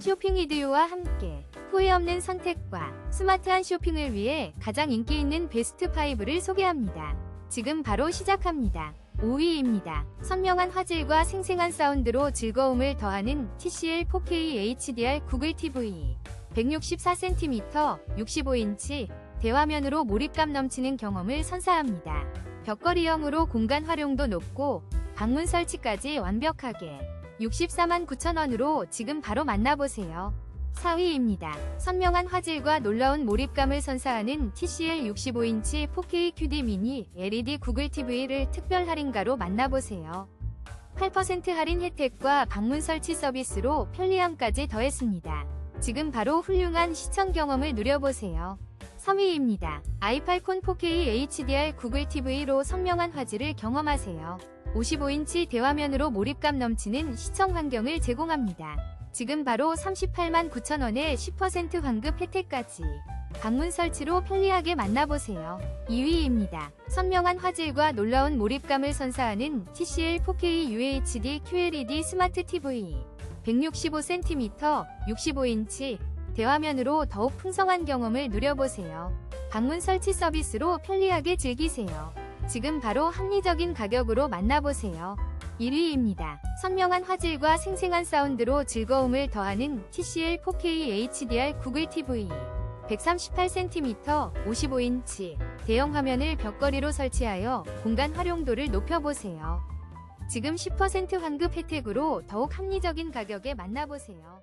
쇼핑 이디오와 함께 후회 없는 선택과 스마트한 쇼핑을 위해 가장 인기 있는 베스트 5를 소개합니다. 지금 바로 시작합니다. 5위입니다. 선명한 화질과 생생한 사운드로 즐거움을 더하는 TCL 4K HDR 구글 TV 164cm, 65인치 대화면으로 몰입감 넘치는 경험을 선사합니다. 벽걸이형으로 공간 활용도 높고 방문 설치까지 완벽하게 64만 9천원으로 지금 바로 만나보세요. 4위입니다. 선명한 화질과 놀라운 몰입감을 선사하는 TCL 65인치 4K QD 미니 LED 구글 TV를 특별 할인가로 만나보세요. 8% 할인 혜택과 방문 설치 서비스로 편리함까지 더했습니다. 지금 바로 훌륭한 시청 경험을 누려보세요. 3위입니다. 아이팔콘 4K HDR 구글 TV로 선명한 화질을 경험하세요. 55인치 대화면으로 몰입감 넘치는 시청 환경을 제공합니다. 지금 바로 38만 9천원에 10% 환급 혜택까지 방문 설치로 편리하게 만나보세요. 2위입니다. 선명한 화질과 놀라운 몰입감을 선사하는 TCL 4K UHD QLED 스마트 TV 165cm, 65인치 대화면으로 더욱 풍성한 경험을 누려보세요. 방문 설치 서비스로 편리하게 즐기세요. 지금 바로 합리적인 가격으로 만나보세요. 1위입니다. 선명한 화질과 생생한 사운드로 즐거움을 더하는 TCL 4K HDR 구글 TV 138cm, 55인치 대형 화면을 벽걸이로 설치하여 공간 활용도를 높여보세요. 지금 10% 환급 혜택으로 더욱 합리적인 가격에 만나보세요.